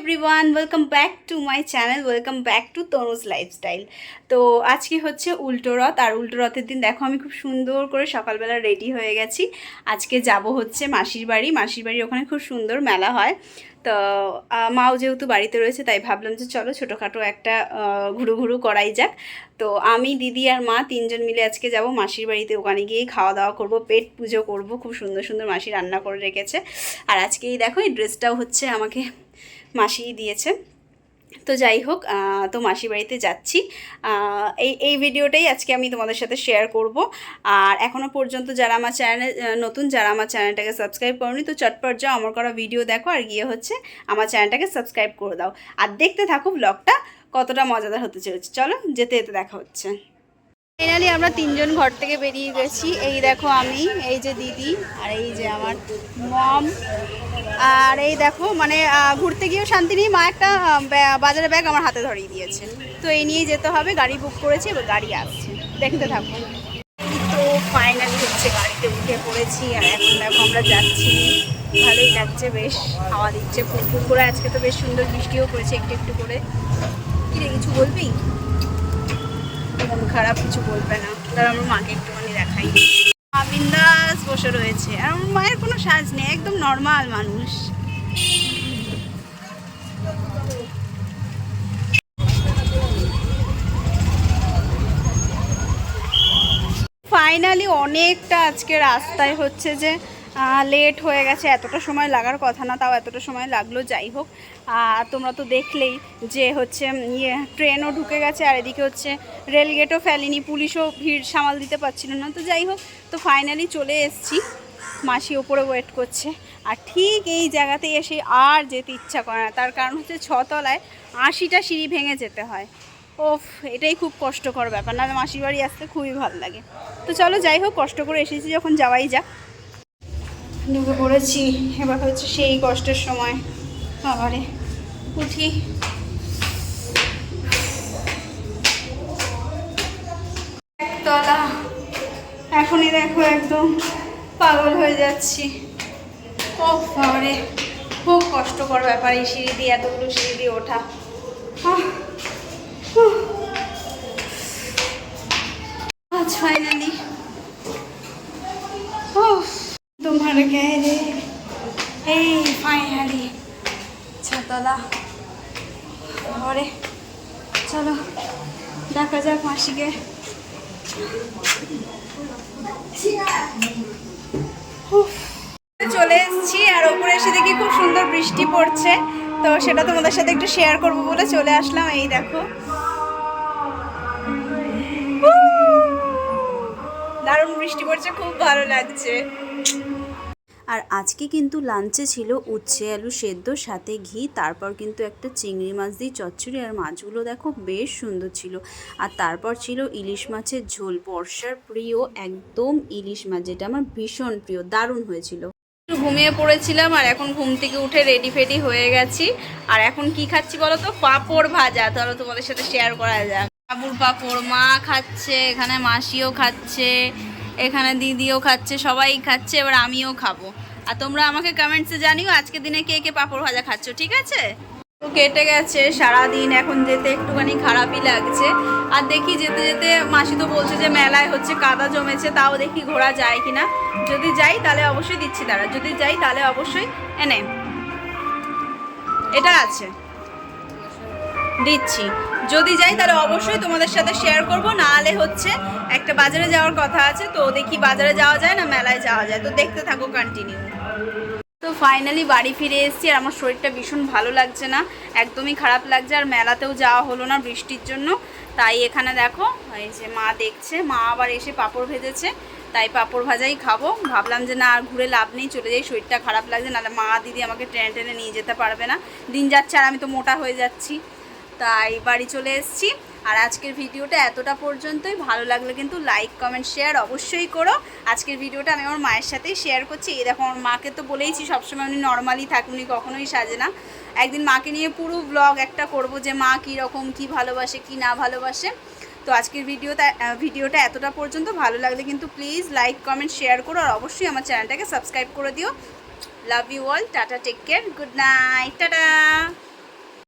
Everyone welcome back to my channel welcome back to Tanuj lifestyle তো আজকে হচ্ছে উল্টো রথ, আর উল্টো রথের দিন দেখো আমি খুব সুন্দর করে সকালবেলা রেডি হয়ে গেছি। আজকে যাব হচ্ছে মাসির বাড়ি, মাসির বাড়ির ওখানে খুব সুন্দর মেলা হয়। তো মাও যেহেতু বাড়িতে রয়েছে, তাই ভাবলাম যে চলো ছোটোখাটো একটা ঘুরু ঘুরু করাই যাক। তো আমি, দিদি আর মা তিনজন মিলে আজকে যাব মাসির বাড়িতে, ওখানে গিয়ে খাওয়া দাওয়া করব, পেট পুজো করব। খুব সুন্দর সুন্দর মাসি রান্না করে রেখেছে। আর আজকে এই দেখো, এই ড্রেসটাও হচ্ছে আমাকে মাসিই দিয়েছে। তো যাই হোক তো মাসি বাড়িতে যাচ্ছি। এই এই ভিডিওটাই আজকে আমি তোমাদের সাথে শেয়ার করব। আর এখনও পর্যন্ত যারা আমার চ্যানেলে নতুন, যারা আমার চ্যানেলটাকে সাবস্ক্রাইব করনি, তো চটপট যাও, আমার করা ভিডিও দেখো। আর গিয়ে হচ্ছে আমার চ্যানেলটাকে সাবস্ক্রাইব করে দাও। আর দেখতে থাকো ব্লগটা কতটা মজাদার হতে চলেছে। চলো, যেতে যেতে দেখা হচ্ছে। ফাইনালি আমরা তিনজন ঘর থেকে বেরিয়ে গেছি। এই দেখো আমি, এই যে দিদি, আর এই যে আমার মম। আর এই দেখো মানে ঘুরতে গিয়েও শান্তি নেই। মা একটা বাজারে ব্যাগ আমার হাতে ধরিয়ে দিয়েছে। তো এই নিয়েই যেতে হবে, গাড়ি বুক করেছি, এবার গাড়ি আসছে। দেখতে থাকো। তো ফাইনালি হচ্ছে গাড়িতে উঠে পড়েছি, আর এখন দেখো আমরা যাচ্ছি। ভালোই লাগছে বেশ, হাওয়া দিচ্ছে, ফুরফুর করে। আজকে তো বেশ সুন্দর বৃষ্টিও পড়েছে একটু একটু করে। কি রে, কিছু বলবি? মন খারাপ কিছু বলবে না। তার আমার মাকে একটুখানি দেখাই মা বিন্দাস বসে রয়েছে। আর আমার মায়ের কোনো সাজ নেই, একদম নর্মাল মানুষ। ফাইনালি অনেকটা আজকে রাস্তায় হচ্ছে যে লেট হয়ে গেছে, এতটা সময় লাগার কথা না, তাও এতটা সময় লাগল, যাই হোক। তোমরা তো দেখলেই যে হচ্ছে ইয়ে ট্রেনও ঢুকে গেছে, আর এদিকে হচ্ছে রেলগেটও ফেলেনি পুলিশও ভিড় সামাল দিতে পারছিল না। তো যাই হোক, তো ফাইনালি চলে এসেছি। মাসি ওপরে ওয়েট করছে। আর ঠিক এই জায়গাতে এসে আর যেতে ইচ্ছা করে না। তার কারণ হচ্ছে ছতলায় আশিটা সিঁড়ি ভেঙে যেতে হয়। ওফ, এটাই খুব কষ্টকর ব্যাপার। না মাসির বাড়ি আসতে খুবই ভালো লাগে। তো চলো যাই হোক, কষ্ট করে এসেছি, যখন যাওয়াই যাক। ঢুকে পড়েছি এবার হচ্ছে সেই কষ্টের সময়। বাবারে উঠি। তলা এখনই দেখো একদম পাগল হয়ে যাচ্ছি। ও বাবারে। খুব কষ্টকর ব্যাপার এই সিঁড়ি দিয়ে, এতগুলো সিঁড়ি দিয়ে ওঠা। ফাইনালি তোমার এই ফাইনালি ছাতলা ঘরে চলো দেখা যাক মাসিকে। চলে এসেছি আর ওপরে এসে দেখি খুব সুন্দর বৃষ্টি পড়ছে। তো সেটা তোমাদের সাথে একটু শেয়ার করব বলে চলে আসলাম, এই দেখো। দারুণ বৃষ্টি পড়ছে, খুব ভালো লাগছে। আর আজকে কিন্তু লাঞ্চে ছিল উচ্ছে, আলু সেদ্ধ, সাথে ঘি, তারপর কিন্তু একটা চিংড়ি মাছ দিয়ে চচ্চড়ি আর মাছগুলো দেখো বেশ সুন্দর ছিল। আর তারপর ছিল ইলিশ মাছের ঝোল, বর্ষার প্রিয় একদম ইলিশ মাছ, যেটা আমার ভীষণ প্রিয়, দারুণ হয়েছিল। ঘুমিয়ে পড়েছিলাম আর এখন ঘুম থেকে উঠে রেডি ফেডি হয়ে গেছি। আর এখন কি খাচ্ছি বলো তো? পাঁপড় ভাজা তাহলে তোমাদের সাথে শেয়ার করা যাক। বাবুর পাঁপড় মা খাচ্ছে, এখানে মাসিও খাচ্ছে। এখানে দিদিও খাচ্ছে, সবাই খাচ্ছে, এবার আমিও খাব। আর তোমরা আমাকে কমেন্টসে জানিও আজকে দিনে কে কে পাঁপড় ভাজা খাচ্ছ, ঠিক আছে? তো কেটে গেছে সারা দিন এখন যেতে একটুখানি খারাপই লাগছে। আর দেখি যেতে যেতে মাসি তো বলছে যে মেলায় হচ্ছে কাদা জমেছে, তাও দেখি ঘোরা যায় কিনা। যদি যাই তাহলে অবশ্যই দিচ্ছি তারা, যদি যাই তাহলে অবশ্যই এনে। এটা আছে। দিচ্ছি। যদি যাই তাহলে অবশ্যই তোমাদের সাথে শেয়ার করব। নাহলে হচ্ছে একটা বাজারে যাওয়ার কথা আছে, তো দেখি বাজারে যাওয়া যায় না মেলায় যাওয়া যায়। তো দেখতে থাকো কন্টিনিউ তো ফাইনালি বাড়ি ফিরে এসেছি আর আমার শরীরটা ভীষণ ভালো লাগছে না, একদমই খারাপ লাগছে আর মেলাতেও যাওয়া হলো না বৃষ্টির জন্য। তাই এখানে দেখো, এই যে মা দেখছে, মা আবার এসে পাঁপড় ভেজেছে, তাই পাঁপড় ভাজাই খাব। ভাবলাম যে না, আর ঘুরে লাভ নেই, চলে যাই, শরীরটা খারাপ লাগছে, নাহলে মা দিদি আমাকে ট্রেনে টেনে নিয়ে যেতে পারবে না। দিন যাচ্ছে আর আমি তো মোটা হয়ে যাচ্ছি। তাই বাড়ি চলে এসেছি। আর আজকের ভিডিওটা এতটা পর্যন্তই। ভালো লাগলে কিন্তু লাইক কমেন্ট শেয়ার অবশ্যই করো। আজকের ভিডিওটা আমি আমার মায়ের সাথেই শেয়ার করছি। এই দেখো, আমার মাকে তো বলেইছি, সবসময় উনি নর্মালি থাকুন উনি কখনোই সাজে না। একদিন মাকে নিয়ে পুরো ব্লগ একটা করব যে, মা কী রকম, কী ভালোবাসে, কি না ভালোবাসে? তো আজকের ভিডিওটা ভিডিওটা এতটা পর্যন্ত। ভালো লাগলে কিন্তু প্লিজ লাইক কমেন্ট শেয়ার করো। আর অবশ্যই আমার চ্যানেলটাকে সাবস্ক্রাইব করে দিও। Love you all tata take care good night tata